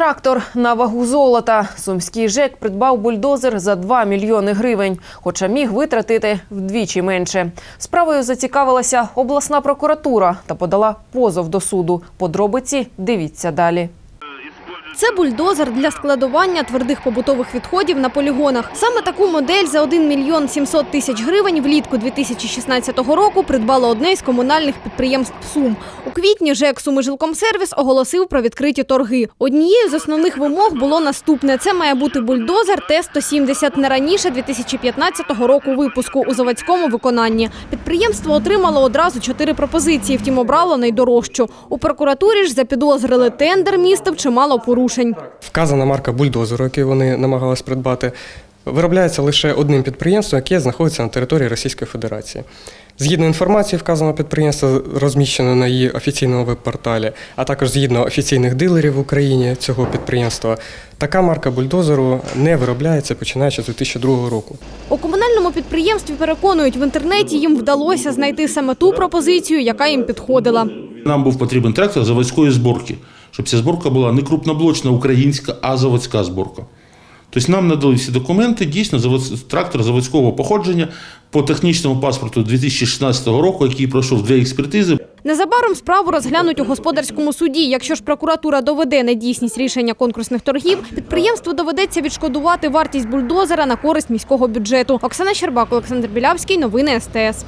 Трактор на вагу золота. Сумський ЖЕК придбав бульдозер за 2 мільйони гривень, хоча міг витратити вдвічі менше. Справою зацікавилася обласна прокуратура та подала позов до суду. Подробиці дивіться далі. Це бульдозер для складування твердих побутових відходів на полігонах. Саме таку модель за 1 мільйон 700 тисяч гривень влітку 2016 року придбало одне із комунальних підприємств Сум. У квітні ЖЕК «Сумижилкомсервіс» оголосив про відкриті торги. Однією з основних вимог було наступне: це має бути бульдозер Т-170 не раніше 2015 року випуску у заводському виконанні. Підприємство отримало одразу чотири пропозиції, втім обрало найдорожчу. У прокуратурі ж запідозрили тендер містив чимало порушень. Вказана марка бульдозеру, який вони намагались придбати, виробляється лише одним підприємством, яке знаходиться на території Російської Федерації. Згідно інформації вказаного підприємства, розміщено на її офіційному веб-порталі, а також згідно офіційних дилерів в Україні цього підприємства, така марка бульдозеру не виробляється починаючи з 2002 року. У комунальному підприємстві переконують, в інтернеті їм вдалося знайти саме ту пропозицію, яка їм підходила. Нам був потрібен трактор заводської зборки, щоб ця зборка була не крупноблочна українська, а заводська зборка. Тобто нам надали всі документи, дійсно трактор заводського походження по технічному паспорту 2016 року, який пройшов дві експертизи. Незабаром справу розглянуть у господарському суді. Якщо ж прокуратура доведе недійсність рішення конкурсних торгів, підприємству доведеться відшкодувати вартість бульдозера на користь міського бюджету. Оксана Щербак, Олександр Білявський. Новини СТС.